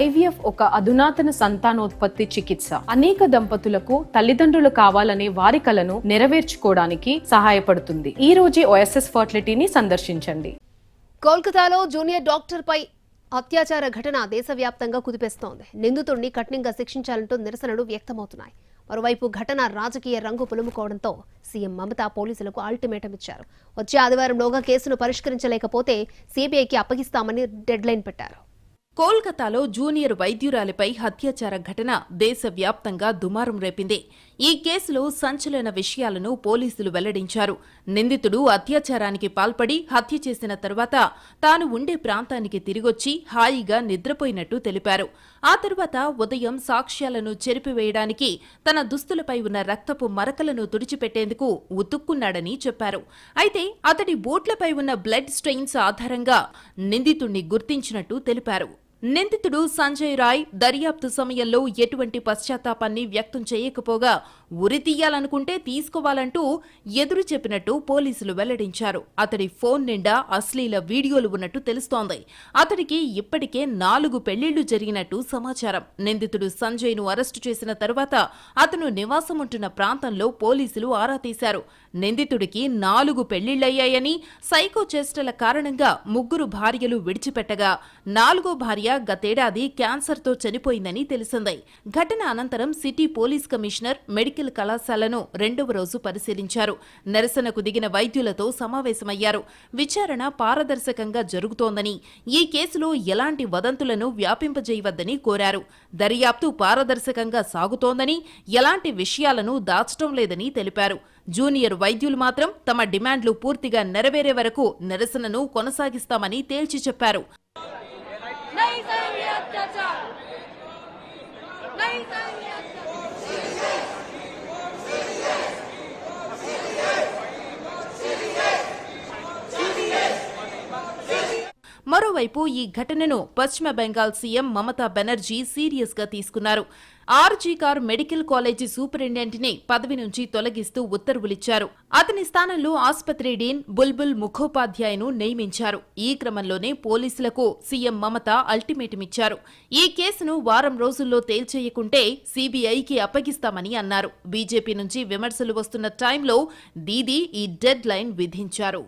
IVF ఒక అధునాతన సంతానోత్పత్తి చికిత్స. అనేక దంపతులకు తల్లిదండ్రులు కావాలనే వారి కలను నెరవేర్చుకోవడానికి సహాయపడుతుంది. ఈ రోజే ఓఎస్ఎస్ ఫర్టిలిటీని సందర్శించండి. కోల్కతాలో జూనియర్ డాక్టర్పై అత్యాచార ఘటన దేశవ్యాప్తంగా కుదిపేస్తోంది. నిందితుడిని కఠినంగా శిక్షించాలంటూ నిరసనలు వ్యక్తమవుతున్నాయి. మరోవైపు ఘటన రాజకీయ రంగు పులుముకోవడంతో సీఎం మమత పోలీసులకు అల్టిమేటం ఇచ్చారు. వచ్చే ఆదివారంలోగా కేసును పరిష్కరించలేకపోతే సీబీఐకి అప్పగిస్తామని డెడ్లైన్ పెట్టారు. కోల్కతాలో జూనియర్ వైద్యురాలిపై హత్యాచార ఘటన దేశవ్యాప్తంగా దుమారం రేపింది. ఈ కేసులో సంచలన విషయాలను పోలీసులు వెల్లడించారు. నిందితుడు అత్యాచారానికి పాల్పడి హత్య చేసిన తర్వాత తాను ఉండే ప్రాంతానికి తిరిగొచ్చి హాయిగా నిద్రపోయినట్టు తెలిపారు. ఆ తర్వాత ఉదయం సాక్ష్యాలను చెరిపివేయడానికి తన దుస్తులపై ఉన్న రక్తపు మరకలను తుడిచిపెట్టేందుకు ఉతుక్కున్నాడని చెప్పారు. అయితే అతడి బూట్లపై ఉన్న బ్లడ్ స్ట్రెయిన్స్ ఆధారంగా నిందితుణ్ణి గుర్తించినట్టు తెలిపారు. నిందితుడు సంజయ్ రాయ్ దర్యాప్తు సమయంలో ఎటువంటి పశ్చాత్తాపాన్ని వ్యక్తం చేయకపోగా ఉరి తీయాలనుకుంటే తీసుకోవాలంటూ ఎదురు చెప్పినట్టు పోలీసులు వెల్లడించారు. అతడి ఫోన్ నిండా అశ్లీల వీడియోలు ఉన్నట్టు తెలుస్తోంది. అతడికి ఇప్పటికే నాలుగు పెళ్ళిళ్ళు జరిగినట్టు సమాచారం. నిందితుడు సంజయ్ను అరెస్టు చేసిన తర్వాత అతను నివాసముంటున్న ప్రాంతంలో పోలీసులు ఆరా తీశారు. నిందితుడికి నాలుగు పెళ్ళిళ్ళయ్యాయని సైకో చేష్టల కారణంగా ముగ్గురు భార్యలు విడిచిపెట్టగా నాలుగో భార్య గతేడాది క్యాన్సర్తో చనిపోయిందని తెలిసింది. ఘటన అనంతరం city police commissioner medical కళాశాలను రెండవ రోజు పరిశీలించారు నిరసనకు దిగిన వైద్యులతో సమావేశమయ్యారు విచారణ పారదర్శకంగా జరుగుతోందని ఈ కేసులో ఎలాంటి వదంతులను వ్యాపింపజేయవద్దని కోరారు దర్యాప్తు పారదర్శకంగా సాగుతోందని ఎలాంటి విషయాలను దాచటం లేదని తెలిపారు జూనియర్ వైద్యులు మాత్రం తమ డిమాండ్లు పూర్తిగా నెరవేరే వరకు నిరసనను కొనసాగిస్తామని తేల్చి చెప్పారు नहीं सहेंगे अत्याचार नहीं सहेंगे మరోవైపు ఈ ఘటనను పశ్చిమ బెంగాల్ సీఎం మమతా బెనర్జీ సీరియస్గా తీసుకున్నారు. ఆర్జీ కార్ మెడికల్ కాలేజీ సూపరింటెండెంట్ని పదవి నుంచి తొలగిస్తూ ఉత్తర్వులిచ్చారు. అతని స్థానంలో ఆసుపత్రి డీన్ బుల్బుల్ ముఖోపాధ్యాయను నియమించారు. ఈ క్రమంలోనే పోలీసులకు సీఎం మమత అల్టిమేటం ఇచ్చారు ఈ కేసును వారం రోజుల్లో తేల్చేయకుంటే సీబీఐకి అప్పగిస్తామని అన్నారు. బీజేపీ నుంచి విమర్శలు వస్తున్న టైంలో దీదీ ఈ డెడ్ లైన్ విధించారు.